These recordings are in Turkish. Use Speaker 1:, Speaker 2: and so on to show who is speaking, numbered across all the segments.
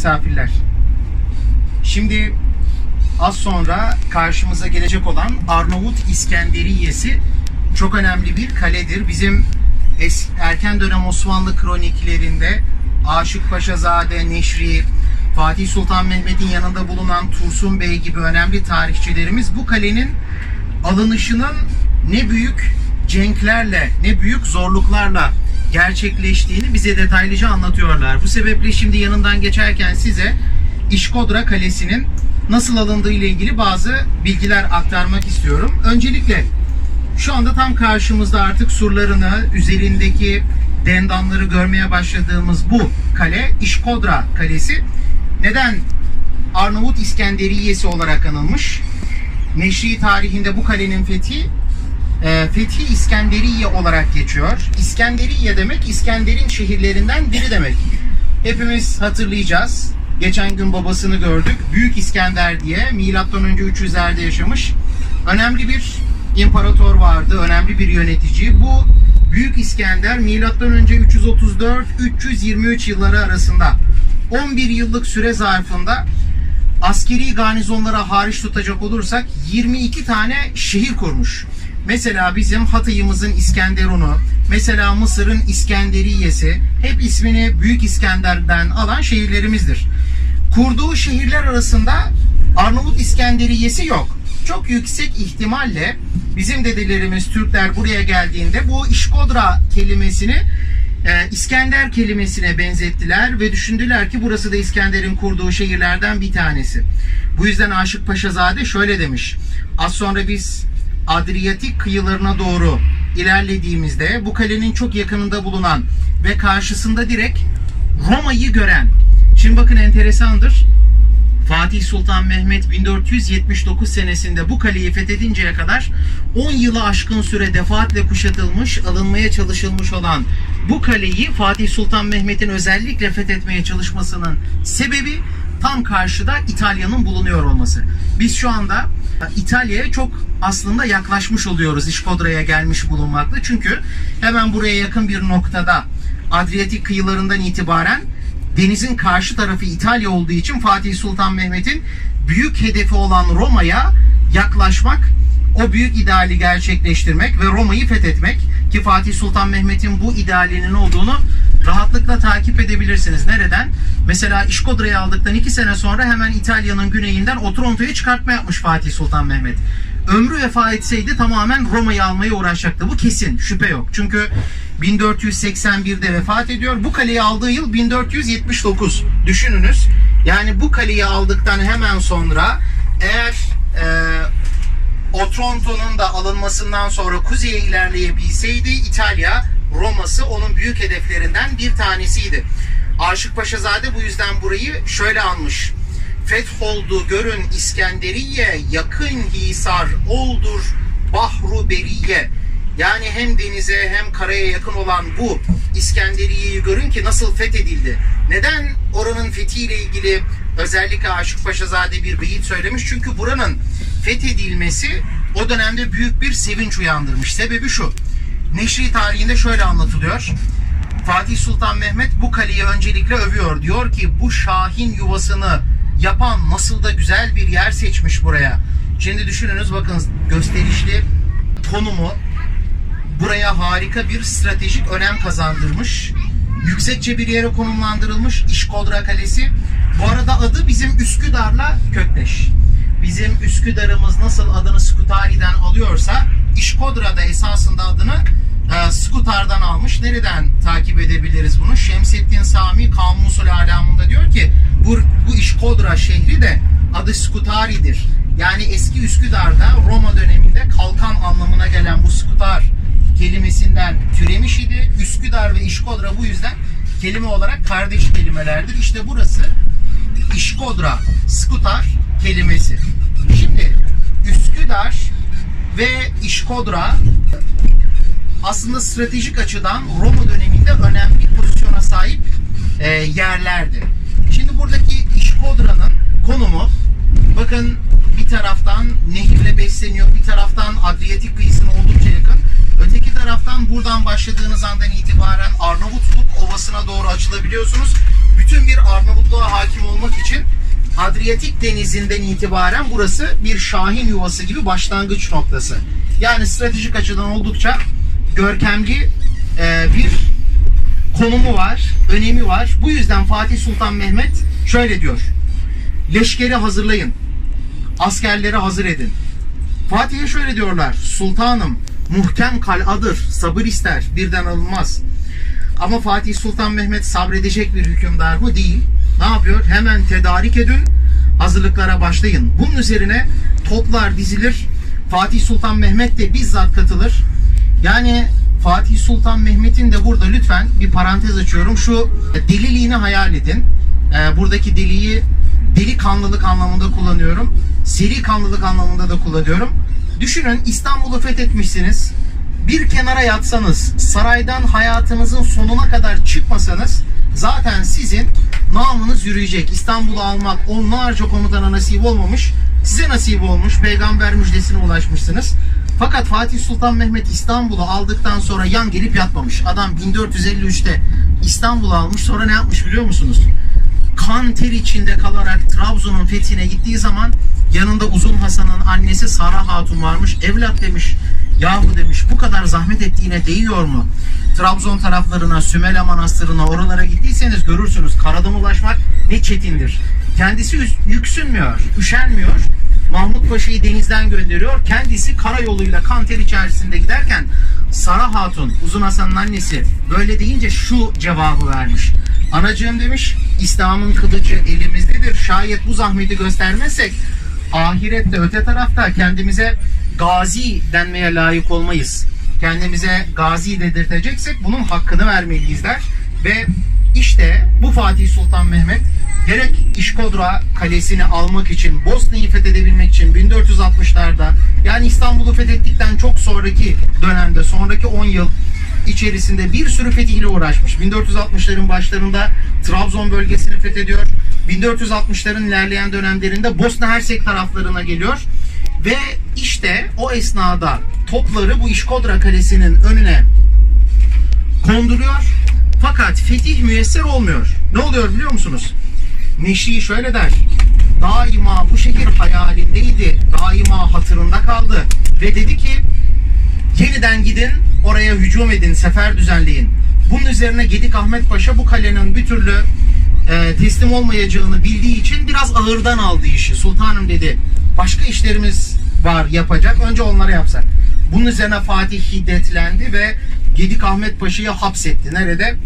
Speaker 1: misafirler. Şimdi az sonra karşımıza gelecek olan Arnavut İskenderiyesi çok önemli bir kaledir. Bizim es- erken dönem Osmanlı kroniklerinde Aşık Paşazade, Neşri, Fatih Sultan Mehmet'in yanında bulunan Tursun Bey gibi önemli tarihçilerimiz bu kalenin alınışının ne büyük cenklerle, ne büyük zorluklarla gerçekleştiğini bize detaylıca anlatıyorlar. Bu sebeple şimdi yanından geçerken size İşkodra Kalesi'nin nasıl alındığı ile ilgili bazı bilgiler aktarmak istiyorum. Öncelikle şu anda tam karşımızda artık surlarını, üzerindeki dendanları görmeye başladığımız bu kale İşkodra Kalesi. Neden Arnavut İskenderiyesi olarak anılmış? Neşri tarihinde bu kalenin fethi e, Fethi İskenderiye olarak geçiyor. İskenderiye demek İskender'in şehirlerinden biri demek. Hepimiz hatırlayacağız. Geçen gün babasını gördük. Büyük İskender diye milattan önce 300'lerde yaşamış. Önemli bir imparator vardı, önemli bir yönetici. Bu Büyük İskender milattan önce 334-323 yılları arasında 11 yıllık süre zarfında askeri garnizonlara hariç tutacak olursak 22 tane şehir kurmuş. Mesela bizim Hatay'ımızın İskenderun'u, mesela Mısır'ın İskenderiyesi hep ismini Büyük İskender'den alan şehirlerimizdir. Kurduğu şehirler arasında Arnavut İskenderiyesi yok. Çok yüksek ihtimalle bizim dedelerimiz Türkler buraya geldiğinde bu İşkodra kelimesini e, İskender kelimesine benzettiler ve düşündüler ki burası da İskender'in kurduğu şehirlerden bir tanesi. Bu yüzden Aşık Paşazade şöyle demiş. Az sonra biz Adriyatik kıyılarına doğru ilerlediğimizde bu kalenin çok yakınında bulunan ve karşısında direkt Roma'yı gören. Şimdi bakın enteresandır. Fatih Sultan Mehmet 1479 senesinde bu kaleyi fethedinceye kadar 10 yılı aşkın süre defaatle kuşatılmış, alınmaya çalışılmış olan bu kaleyi Fatih Sultan Mehmet'in özellikle fethetmeye çalışmasının sebebi tam karşıda İtalya'nın bulunuyor olması. Biz şu anda İtalya'ya çok aslında yaklaşmış oluyoruz İşkodra'ya gelmiş bulunmakla. Çünkü hemen buraya yakın bir noktada Adriyatik kıyılarından itibaren denizin karşı tarafı İtalya olduğu için Fatih Sultan Mehmet'in büyük hedefi olan Roma'ya yaklaşmak, o büyük ideali gerçekleştirmek ve Roma'yı fethetmek ki Fatih Sultan Mehmet'in bu idealinin olduğunu rahatlıkla takip edebilirsiniz. Nereden? Mesela İşkodra'yı aldıktan iki sene sonra hemen İtalya'nın güneyinden Otranto'ya çıkartma yapmış Fatih Sultan Mehmet. Ömrü vefa etseydi tamamen Roma'yı almaya uğraşacaktı. Bu kesin, şüphe yok. Çünkü 1481'de vefat ediyor. Bu kaleyi aldığı yıl 1479. Düşününüz. Yani bu kaleyi aldıktan hemen sonra eğer e, Otranto'nun da alınmasından sonra kuzeye ilerleyebilseydi İtalya Roma'sı onun büyük hedeflerinden bir tanesiydi. Aşık Paşazade bu yüzden burayı şöyle anmış. Fetholdu görün İskenderiye yakın hisar oldur bahru beriye. Yani hem denize hem karaya yakın olan bu İskenderiye'yi görün ki nasıl fethedildi. Neden oranın fethiyle ilgili özellikle Aşık Paşazade bir beyit söylemiş? Çünkü buranın fethedilmesi o dönemde büyük bir sevinç uyandırmış. Sebebi şu. Neşri tarihinde şöyle anlatılıyor. Fatih Sultan Mehmet bu kaleyi öncelikle övüyor. Diyor ki bu şahin yuvasını yapan nasıl da güzel bir yer seçmiş buraya. Şimdi düşününüz bakın gösterişli konumu buraya harika bir stratejik önem kazandırmış. Yüksekçe bir yere konumlandırılmış İşkodra Kalesi. Bu arada adı bizim Üsküdar'la kökleş. Bizim Üsküdar'ımız nasıl adını Skutari'den alıyorsa İşkodra da esasında adını e, Skutar'dan almış. Nereden takip edebiliriz bunu? Şemsettin Sami Kamusul Alamında diyor ki bu, bu İşkodra şehri de adı Skutari'dir. Yani eski Üsküdar'da Roma döneminde kalkan anlamına gelen bu Skutar kelimesinden türemiş idi. Üsküdar ve İşkodra bu yüzden kelime olarak kardeş kelimelerdir. İşte burası İşkodra, Skutar kelimesi. Şimdi Üsküdar ve İşkodra aslında stratejik açıdan Roma döneminde önemli bir pozisyona sahip e, yerlerdi. Şimdi buradaki İşkodra'nın konumu bakın bir taraftan nehirle besleniyor, bir taraftan Adriyatik kıyısına oldukça yakın. Öteki taraftan buradan başladığınız andan itibaren Arnavutluk Ovası'na doğru açılabiliyorsunuz. Bütün bir Arnavutluğa hakim olma Adriyatik denizinden itibaren burası bir şahin yuvası gibi başlangıç noktası. Yani stratejik açıdan oldukça görkemli e, bir konumu var, önemi var. Bu yüzden Fatih Sultan Mehmet şöyle diyor. Leşkeri hazırlayın. Askerleri hazır edin. Fatih'e şöyle diyorlar. Sultanım muhkem kaladır, sabır ister, birden alınmaz. Ama Fatih Sultan Mehmet sabredecek bir hükümdar mı? Değil. Ne yapıyor? Hemen tedarik edin, hazırlıklara başlayın. Bunun üzerine toplar dizilir. Fatih Sultan Mehmet de bizzat katılır. Yani Fatih Sultan Mehmet'in de burada lütfen bir parantez açıyorum. Şu deliliğini hayal edin. Ee, buradaki deliği delikanlılık anlamında kullanıyorum. Seri kanlılık anlamında da kullanıyorum. Düşünün İstanbul'u fethetmişsiniz. Bir kenara yatsanız, saraydan hayatınızın sonuna kadar çıkmasanız zaten sizin namınız yürüyecek. İstanbul'u almak onlarca komutana nasip olmamış. Size nasip olmuş. Peygamber müjdesine ulaşmışsınız. Fakat Fatih Sultan Mehmet İstanbul'u aldıktan sonra yan gelip yatmamış. Adam 1453'te İstanbul'u almış. Sonra ne yapmış biliyor musunuz? kan ter içinde kalarak Trabzon'un fethine gittiği zaman yanında Uzun Hasan'ın annesi Sara Hatun varmış. Evlat demiş. Yahu demiş bu kadar zahmet ettiğine değiyor mu? Trabzon taraflarına, Sümele Manastırı'na oralara gittiyseniz görürsünüz. Karadan ulaşmak ne çetindir. Kendisi yüksünmüyor, üşenmiyor. Mahmut Paşa'yı denizden gönderiyor. Kendisi karayoluyla kanter içerisinde giderken Sara Hatun, Uzun Hasan'ın annesi böyle deyince şu cevabı vermiş. Anacığım demiş, İslam'ın kılıcı elimizdedir. Şayet bu zahmeti göstermezsek ahirette öte tarafta kendimize gazi denmeye layık olmayız. Kendimize gazi dedirteceksek bunun hakkını vermeliyiz der. Ve işte bu Fatih Sultan Mehmet gerek İşkodra Kalesi'ni almak için, Bosna'yı fethedebilmek için 1460'larda yani İstanbul'u fethettikten çok sonraki dönemde, sonraki 10 yıl içerisinde bir sürü fetihle uğraşmış. 1460'ların başlarında Trabzon bölgesini fethediyor. 1460'ların ilerleyen dönemlerinde Bosna Hersek taraflarına geliyor. Ve işte o esnada topları bu İşkodra Kalesi'nin önüne konduruyor. Fakat fetih müyesser olmuyor. Ne oluyor biliyor musunuz? Neşri şöyle der. Daima bu şehir hayalindeydi. Daima hatırında kaldı. Ve dedi ki yeniden gidin oraya hücum edin, sefer düzenleyin. Bunun üzerine Gedik Ahmet Paşa bu kalenin bir türlü e, teslim olmayacağını bildiği için biraz ağırdan aldı işi. Sultanım dedi başka işlerimiz var yapacak önce onları yapsak. Bunun üzerine Fatih hiddetlendi ve Gedik Ahmet Paşa'yı hapsetti. Nerede?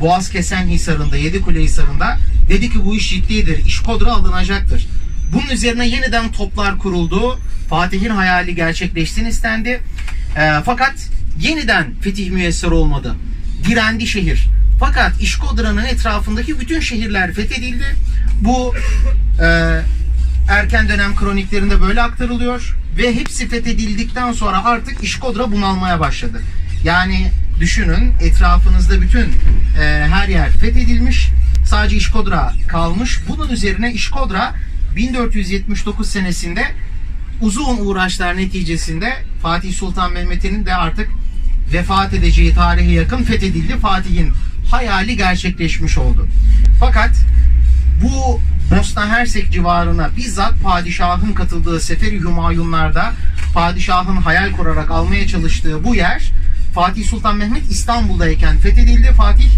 Speaker 1: Boğaz Kesen Hisarı'nda, Yedikule Hisarı'nda. Dedi ki bu iş ciddidir, İşkodra alınacaktır. Bunun üzerine yeniden toplar kuruldu. Fatih'in hayali gerçekleşsin istendi. Ee, fakat yeniden fetih müyesser olmadı. Direndi şehir. Fakat İşkodra'nın etrafındaki bütün şehirler fethedildi. Bu e, erken dönem kroniklerinde böyle aktarılıyor. Ve hepsi fethedildikten sonra artık İşkodra bunalmaya başladı. Yani düşünün etrafınızda bütün e, her yer fethedilmiş. Sadece İşkodra kalmış. Bunun üzerine İşkodra 1479 senesinde uzun uğraşlar neticesinde Fatih Sultan Mehmet'in de artık vefat edeceği tarihe yakın fethedildi. Fatih'in hayali gerçekleşmiş oldu. Fakat bu Bosna Hersek civarına bizzat padişahın katıldığı Seferi Hümayunlar'da padişahın hayal kurarak almaya çalıştığı bu yer Fatih Sultan Mehmet İstanbul'dayken fethedildi. Fatih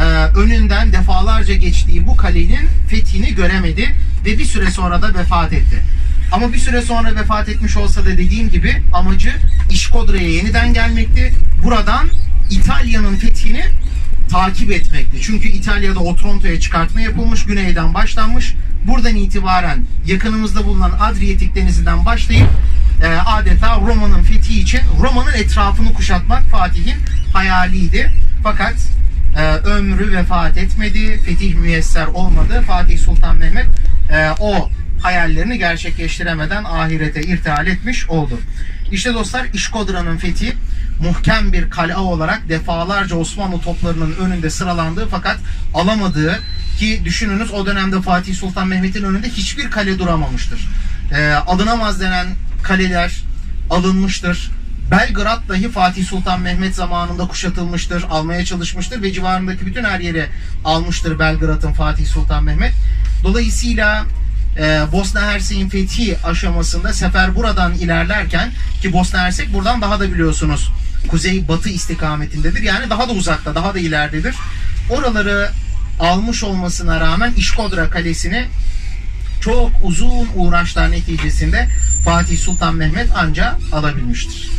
Speaker 1: e, önünden defalarca geçtiği bu kalenin fethini göremedi ve bir süre sonra da vefat etti. Ama bir süre sonra vefat etmiş olsa da dediğim gibi amacı İşkodra'ya yeniden gelmekti. Buradan İtalya'nın fethini takip etmekti. Çünkü İtalya'da Otranto'ya çıkartma yapılmış, güneyden başlanmış. Buradan itibaren yakınımızda bulunan Adriyatik denizinden başlayıp e, adeta Roma'nın fethi için Roma'nın etrafını kuşatmak Fatih'in hayaliydi. Fakat e, ömrü vefat etmedi, fetih müyesser olmadı. Fatih Sultan Mehmet e, o hayallerini gerçekleştiremeden ahirete irtihal etmiş oldu. İşte dostlar İşkodra'nın fethi muhkem bir kale olarak defalarca Osmanlı toplarının önünde sıralandığı fakat alamadığı ki düşününüz o dönemde Fatih Sultan Mehmet'in önünde hiçbir kale duramamıştır. Ee, alınamaz denen kaleler alınmıştır. Belgrad dahi Fatih Sultan Mehmet zamanında kuşatılmıştır, almaya çalışmıştır ve civarındaki bütün her yeri almıştır Belgrad'ın Fatih Sultan Mehmet. Dolayısıyla e, Bosna Hersek'in fethi aşamasında sefer buradan ilerlerken ki Bosna Hersek buradan daha da biliyorsunuz kuzey batı istikametindedir. Yani daha da uzakta, daha da ileridedir. Oraları almış olmasına rağmen İşkodra Kalesi'ni çok uzun uğraşlar neticesinde Fatih Sultan Mehmet anca alabilmiştir.